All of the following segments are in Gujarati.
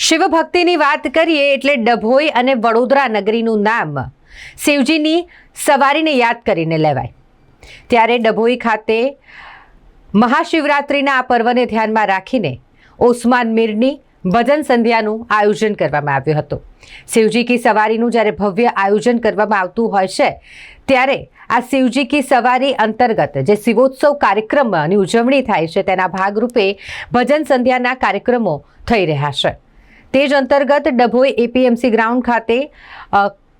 શિવભક્તિની વાત કરીએ એટલે ડભોઈ અને વડોદરા નગરીનું નામ શિવજીની સવારીને યાદ કરીને લેવાય. ત્યારે ડભોઈ ખાતે મહાશિવરાત્રિના આ પર્વને ધ્યાનમાં રાખીને ઓસ્માન મીરની ભજન સંધ્યાનું આયોજન કરવામાં આવ્યું હતું. શિવજી કી સવારીનું જ્યારે ભવ્ય આયોજન કરવામાં આવતું હોય છે, ત્યારે આ શિવજી કી સવારી અંતર્ગત જે શિવોત્સવ કાર્યક્રમની ઉજવણી થાય છે, તેના ભાગરૂપે ભજન સંધ્યાના કાર્યક્રમો થઈ રહ્યા છે. તે જ અંતર્ગત ડભોઈ એપીએમસી ગ્રાઉન્ડ ખાતે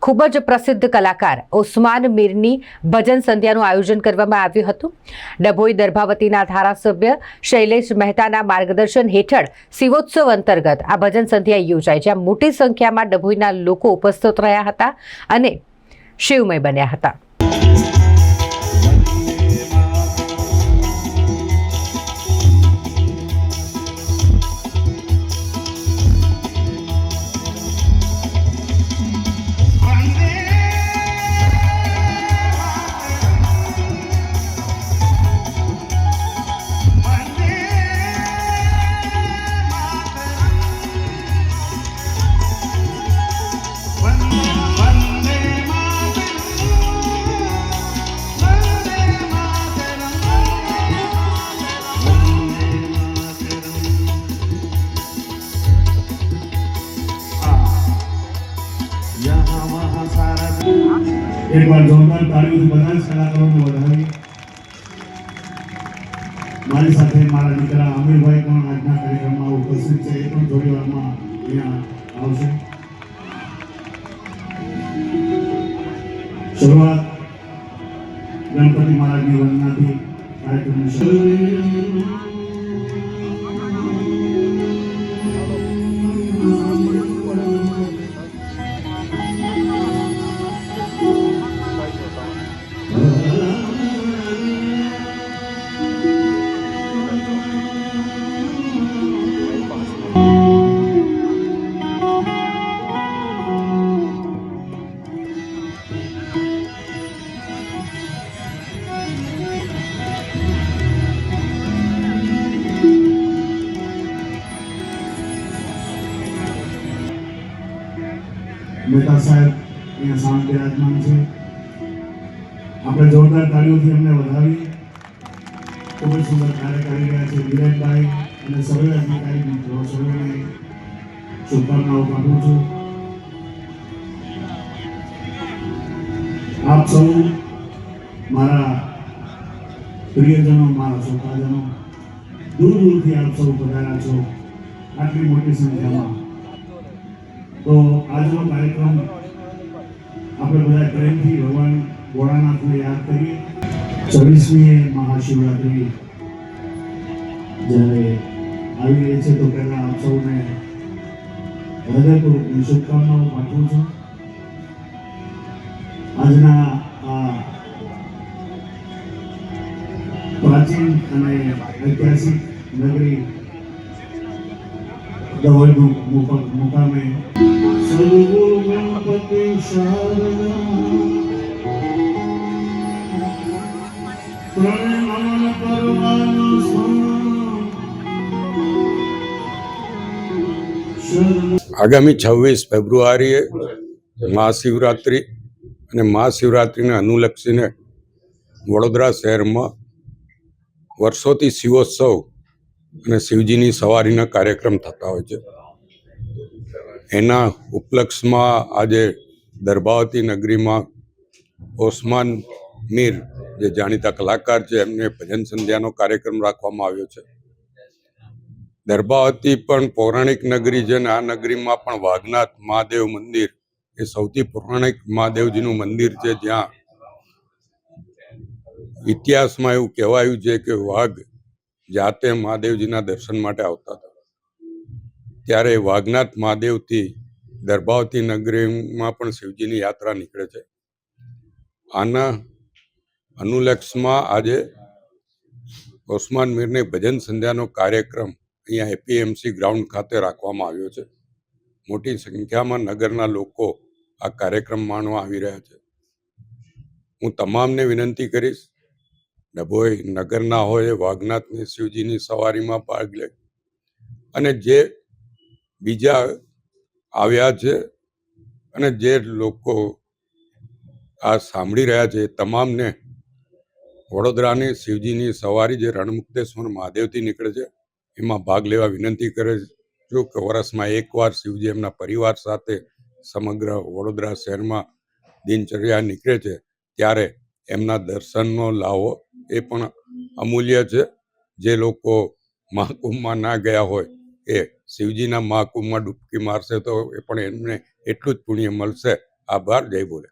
ખૂબ જ પ્રસિદ્ધ કલાકાર ઓસ્માન મીરની ભજન સંધ્યાનું આયોજન કરવામાં આવ્યું હતું. ડભોઈ દર્ભાવતીના ધારાસભ્ય શૈલેષ મહેતાના માર્ગદર્શન હેઠળ શિવોત્સવ અંતર્ગત આ ભજન સંધ્યા યોજાઈ, જ્યાં મોટી સંખ્યામાં ડભોઈના લોકો ઉપસ્થિત રહ્યા હતા અને શિવમય બન્યા હતા. એક વાર જોરદાર તાળીઓથી બધા જ કલાકારોને વધાવી. મારી સાથે મારા દીકરા અમીરભાઈ પણ આજના કાર્યક્રમમાં ઉપસ્થિત છે. એ પણ થોડી વારમાં અહીંયા આવશે. શરૂઆત ગણપતિ મહારાજની વંદનાથી કાર્યક્રમ શરૂ મહેતા સાહેબ અહીંયા સામે બિરાજમાન છે. આપણે જોરદાર તાળીઓથી એમને વધાવી. ખૂબ જ સુંદર કાર્ય કરી રહ્યા છે વિરેનભાઈ અને સર્વે અધિકારી સર્વેને શુભકામનાઓ પાઠવું છું. આપ સૌ મારા પ્રિયજનો, મારા શ્રોતાજનો દૂર દૂરથી આપ સૌ પધાર્યા છો. આટલી મોટી સંખ્યામાં. તો આજનો કાર્યક્રમ આપણે બધા પ્રેમથી ભગવાન ભોળાનાથને યાદ કરીએ. છવ્વીસમી મહાશિવરાત્રિ જ્યારે આવી રહી છે, તો પહેલાં આપ સૌને હૃદયપૂર્વકની શુભકામનાઓ પાઠવું છું. આજના આ પ્રાચીન અને ઐતિહાસિક નગરી મુક- મુકામે આગામી છવ્વીસ ફેબ્રુઆરીએ મહાશિવરાત્રિ અને મહાશિવરાત્રિને અનુલક્ષીને વડોદરા શહેરમાં વર્ષોથી શિવોત્સવ અને શિવજીની સવારીના કાર્યક્રમ થતા હોય છે. એના ઉપલક્ષમાં આજે દરબાવતી નગરીમાં ઓસ્માન મીર, જે જાણીતા કલાકાર છે, એમને ભજન સંધ્યાનો કાર્યક્રમ રાખવામાં આવ્યો છે. દરબાવતી પણ પૌરાણિક નગરી છે અને આ નગરીમાં પણ વાઘનાથ મહાદેવ મંદિર એ સૌથી પૌરાણિક મહાદેવજીનું મંદિર છે. જ્યાં ઇતિહાસમાં એવું કહેવાયું છે કે વાઘ જાતે મહાદેવજીના દર્શન માટે આવતા હતા. ત્યારે વાઘનાથ મહાદેવથી દર્ભાવતી નગરીમાં પણ શિવજીની યાત્રા નીકળે છે. આના અનુલક્ષમાં આજે ઓસ્માન મીરને ભજન સંધ્યાનો કાર્યક્રમ અહીંયા એપીએમસી ગ્રાઉન્ડ ખાતે રાખવામાં આવ્યો છે. મોટી સંખ્યામાં નગરના લોકો આ કાર્યક્રમ માણવા આવી રહ્યા છે. હું તમામને વિનંતી કરીશ ડભોઈ નગરના હોય વાઘનાથની શિવજીની સવારીમાં ભાગ લે. અને જે બીજા આવ્યા છે અને જે લોકો આ સાંભળી રહ્યા છે તમામને વડોદરાની શિવજીની સવારી જે રણમુક્તેશ્વર મહાદેવથી નીકળે છે, એમાં ભાગ લેવા વિનંતી કરે છું કે વર્ષમાં એકવાર શિવજી એમના પરિવાર સાથે સમગ્ર વડોદરા શહેરમાં દિનચર્યા નીકળે છે, ત્યારે એમના દર્શનનો લાવો એ પણ અમૂલ્ય છે. જે લોકો મહાકુંભમાં ના ગયા હોય એ શિવજીના મહાકુંભમાં ડૂબકી મારશે તો એ પણ એમને એટલું જ પુણ્ય મળશે. આભાર, જય બોલે